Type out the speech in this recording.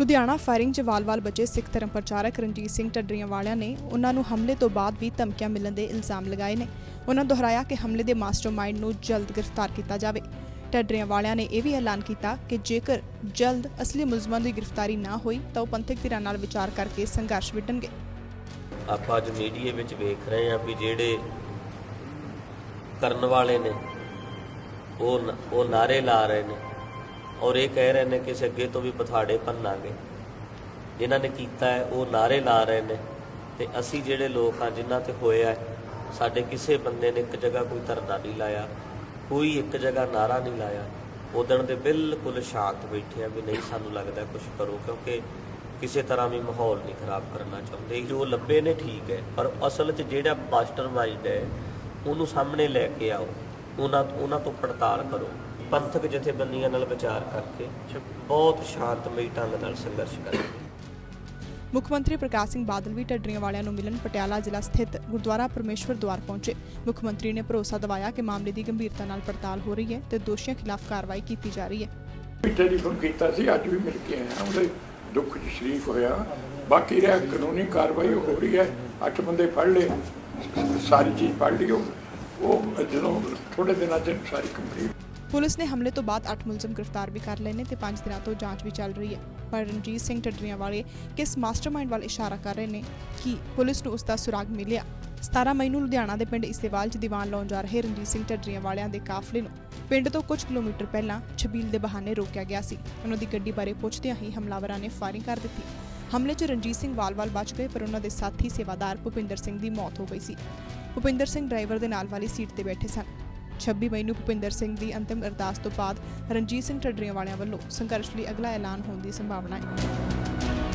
Ludhiana firing 'ਚ ਵਾਲ-ਵਾਲ ਬਚੇ, ਸਿੱਖ ਧਰਮ ਪ੍ਰਚਾਰਕ ਰਣਜੀਤ ਸਿੰਘ ਢੱਡਰੀਆਂ ਵਾਲਿਆਂ ਨੇ ਉਹਨਾਂ ਨੂੰ ਹਮਲੇ ਤੋਂ ਬਾਅਦ ਵੀ ਧਮਕੀਆਂ ਮਿਲਣ ਦੇ ਇਲਜ਼ਾਮ ਲਗਾਏ ਨੇ। ਉਹਨਾਂ ਦੁਹਰਾਇਆ ਕਿ ਹਮਲੇ ਦੇ ਮਾਸਟਰਮਾਈਂਡ ਨੂੰ ਜਲਦ ਗ੍ਰਿਫਤਾਰ ਕੀਤਾ ਜਾਵੇ। ਢੱਡਰੀਆਂ ਵਾਲਿਆਂ ਨੇ ਇਹ ਵੀ ਐਲਾਨ ਕੀਤਾ ਕਿ ਜੇਕਰ ਜਲਦ ਅਸਲੀ ਮੁਲਜ਼ਮਾਂ ਦੀ ਗ੍ਰਿਫਤਾਰੀ ਨਾ ਹੋਈ, ਤਾਂ ਉਹ ਪੰਥਕ ਧਿਰਾਂ ਨਾਲ ਵਿਚਾਰ ਕਰਕੇ ਸੰਘਰਸ਼ ਵਿੱਢਣਗੇ। ਆਪਾਂ ਅੱਜ ਮੀਡੀਆ ਵਿੱਚ ਵੇਖ ਰਹੇ ਹਾਂ ਵੀ ਜਿਹੜੇ ਕਰਨ ਵਾਲੇ ਨੇ, ਉਹ ਉਹ ਨਾਰੇ ਲਾ ਰਹੇ ਨੇ। ਔਰ ਇਹ ਕਹਿ ਰਹੇ ਨੇ ਕਿ ਅਸੀਂ ਅੱਗੇ ਤੋਂ ਵੀ ਪਥਾੜੇ ਭੰਨਾਂਗੇ। ਜਿਨ੍ਹਾਂ ਨੇ ਕੀਤਾ ਹੈ ਉਹ ਨਾਰੇ ਲਾ ਰਹੇ ਨੇ ਤੇ ਅਸੀਂ ਜਿਹੜੇ ਲੋਕ ਆ ਜਿਨ੍ਹਾਂ ਤੇ ਹੋਇਆ ਹੈ, ਸਾਡੇ ਕਿਸੇ ਬੰਦੇ ਨੇ ਇੱਕ ਜਗ੍ਹਾ ਕੋਈ ਧਰਨਾ ਨਹੀਂ ਲਾਇਆ ਕੋਈ ਇੱਕ ਜਗ੍ਹਾ ਨਾਰਾ ਨਹੀਂ ਲਾਇਆ। ਉਦਣ ਦੇ ਬਿਲਕੁਲ ਸ਼ਾਂਤ ਬੈਠੇ ਆ ਵੀ ਨਹੀਂ ਸਾਨੂੰ ਲੱਗਦਾ ਕੁਝ ਕਰੋ ਕਿਉਂਕਿ ਕਿਸੇ ਤਰ੍ਹਾਂ ਵੀ ਮਾਹੌਲ ਨਹੀਂ ਖਰਾਬ ਕਰਨਾ ਚਾਹੁੰਦੇ। ਜੋ ਲੱਭੇ ਨੇ ਠੀਕ ਹੈ ਪਰ ਅਸਲ 'ਚ ਜਿਹੜਾ ਮਾਸਟਰਮਾਈਂਡ ਹੈ ਉਹਨੂੰ ਸਾਹਮਣੇ ਲੈ ਕੇ ਆਓ। ਉਹਨਾਂ ਉਹਨਾਂ ਤੋਂ ਪੜਤਾਲ ਕਰੋ। ਪੰਥਕ ਜਥੇਬੰਦੀਆਂ ਨਾਲ ਵਿਚਾਰ ਕਰਕੇ ਬਹੁਤ ਸ਼ਾਂਤਮਈ ਢੰਗ ਨਾਲ ਸੰਘਰਸ਼ ਕਰੋ ਮੁੱਖ ਮੰਤਰੀ ਪ੍ਰਕਾਸ਼ ਸਿੰਘ ਬਾਦਲ ਵੀ ਢੱਡਰੀਆਂ ਵਾਲਿਆਂ ਨੂੰ ਮਿਲਣ ਪਟਿਆਲਾ ਜ਼ਿਲ੍ਹਾ ਸਥਿਤ ਗੁਰਦੁਆਰਾ ਪਰਮੇਸ਼ਵਰ ਦੁਆਰ ਪਹੁੰਚੇ। ਮੁੱਖ ਮੰਤਰੀ ਨੇ ਭਰੋਸਾ ਦਿਵਾਇਆ ਕਿ ਮਾਮਲੇ ਦੀ ਗੰਭੀਰਤਾ ਨਾਲ ਪੜਤਾਲ ਹੋ ਰਹੀ ਹੈ ਤੇ ਦੋਸ਼ੀਆਂ ਖਿਲਾਫ ਕਾਰਵਾਈ ਕੀਤੀ ਜਾ ਰਹੀ ਹੈ। ਵੀ ਟੈਲੀਫੋਨ ਕੀਤਾ ਸੀ ਅੱਜ ਵੀ ਮਿਲ ਕੇ ਆਇਆ ਉਹਦੇ ਦੁੱਖ 'ਚ ਸ਼ਰੀਕ ਹੋਇਆ। ਬਾਕੀ ਰਿਹਾ ਕਾਨੂੰਨੀ ਕਾਰਵਾਈ ਹੋ ਰਹੀ ਹੈ ਅੱਠ ਬੰਦੇ ਫੜ ਲਏ ਸਾਰੀ ਚੀਜ਼ ਫੜ ਲਈ ਉਹ। ਉਹ ਜਦੋਂ ਥੋੜੇ ਦਿਨਾਂ 'ਚ ਸਾਰੀ ਕੰਪਲੀਟ ਪੁਲਿਸ ਨੇ ਹਮਲੇ ਤੋਂ ਬਾਅਦ 8 ਮੁਲਜ਼ਮ ਗ੍ਰਿਫਤਾਰ ਵੀ ਕਰ ਲਏ ਨੇ ਤੇ 5 ਦਿਨਾਂ ਤੋਂ ਜਾਂਚ ਵੀ ਚੱਲ ਰਹੀ ਹੈ। ਪਰ ਰਣਜੀਤ ਸਿੰਘ ਢੱਡਰੀਆਂ ਵਾਲੇ ਕਿਸ ਮਾਸਟਰਮਾਈਂਡ ਵੱਲ ਇਸ਼ਾਰਾ ਕਰ ਰਹੇ ਨੇ ਕਿ ਪੁਲਿਸ ਨੂੰ ਉਸ ਦਾ ਸੁਰਾਗ ਮਿਲਿਆ? 17 ਮਈ ਨੂੰ ਲੁਧਿਆਣਾ ਦੇ ਪਿੰਡ ਇਸਤੇਵਾਲ 'ਚ ਦੀਵਾਨ ਲਾਉਣ ਜਾ ਰਹੇ ਰਣਜੀਤ ਸਿੰਘ ਢੱਡਰੀਆਂ ਵਾਲਿਆਂ ਦੇ ਕਾਫਲੇ ਨੂੰ ਪਿੰਡ ਤੋਂ ਕੁਝ ਕਿਲੋਮੀਟਰ ਪਹਿਲਾਂ ਛਬੀਲ ਦੇ ਬਹਾਨੇ ਰੋਕਿਆ ਗਿਆ ਸੀ। ਉਹਨਾਂ ਦੀ ਗੱਡੀ ਬਾਰੇ ਪੁੱਛਦਿਆਂ ਹੀ ਹਮਲਾਵਰਾਂ ਨੇ ਫਾਇਰਿੰਗ ਕਰ ਦਿੱਤੀ। ਹਮਲੇ 'ਚ ਰਣਜੀਤ ਸਿੰਘ ਵਾਲ-ਵਾਲ ਬਚ ਗਏ, ਪਰ ਉਹਨਾਂ ਦੇ ਸਾਥੀ ਸੇਵਾਦਾਰ ਭੁਪਿੰਦਰ ਸਿੰਘ ਦੀ ਮੌਤ ਹੋ ਗਈ ਸੀ। ਭੁਪਿੰਦਰ ਸਿੰਘ ਡਰਾਈਵਰ ਦੇ ਨਾਲ ਵਾਲੀ ਸੀਟ ਤੇ ਬੈਠੇ ਸਨ। 26 ਮਈ ਨੂੰ ਭੁਪਿੰਦਰ ਸਿੰਘ ਦੀ ਅੰਤਿਮ ਅਰਦਾਸ ਤੋਂ ਬਾਅਦ ਰਣਜੀਤ ਸਿੰਘ ਢੱਡਰੀਆਂ ਵਾਲਿਆਂ ਵੱਲੋਂ ਸੰਘਰਸ਼ ਲਈ ਅਗਲਾ ਐਲਾਨ ਹੋਣ ਦੀ ਸੰਭਾਵਨਾ ਹੈ।